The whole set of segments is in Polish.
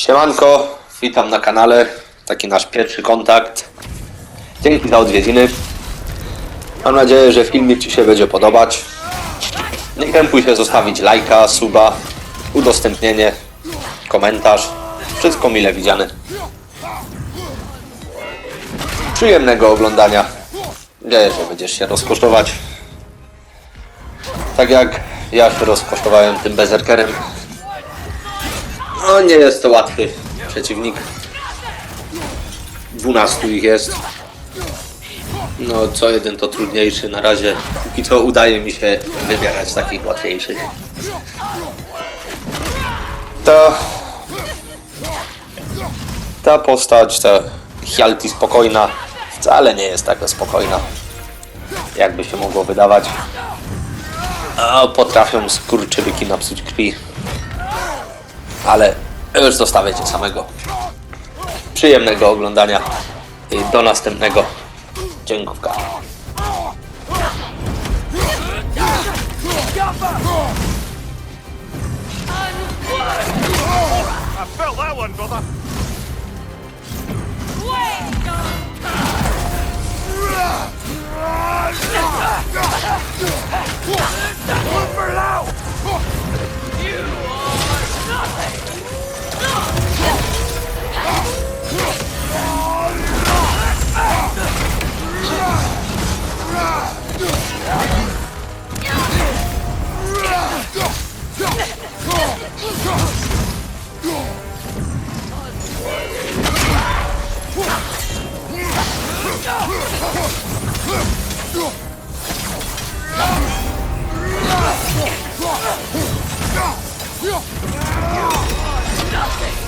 Siemanko, witam na kanale. Taki nasz pierwszy kontakt. Dzięki za odwiedziny. Mam nadzieję, że filmik Ci się będzie podobać. Nie krępuj się zostawić lajka, suba, udostępnienie, komentarz. Wszystko mile widziane. Przyjemnego oglądania. Nadzieję, że będziesz się rozkosztować. Tak jak ja się rozkosztowałem tym bezerkerem. No nie jest to łatwy przeciwnik. 12 ich jest. No co jeden to trudniejszy na razie. Póki co udaje mi się wybierać takich łatwiejszych. Ta... Ta postać, ta Hjalti spokojna, wcale nie jest taka spokojna. Jakby się mogło wydawać. A potrafią skurczybyki napsuć krwi. Ale już zostawię cię samego. Przyjemnego oglądania i do następnego. Dziękówka. I that one, brother. Look Nothing!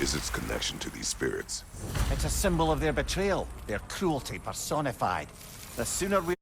Is its connection to these spirits? It's a symbol of their betrayal, their cruelty personified. The sooner we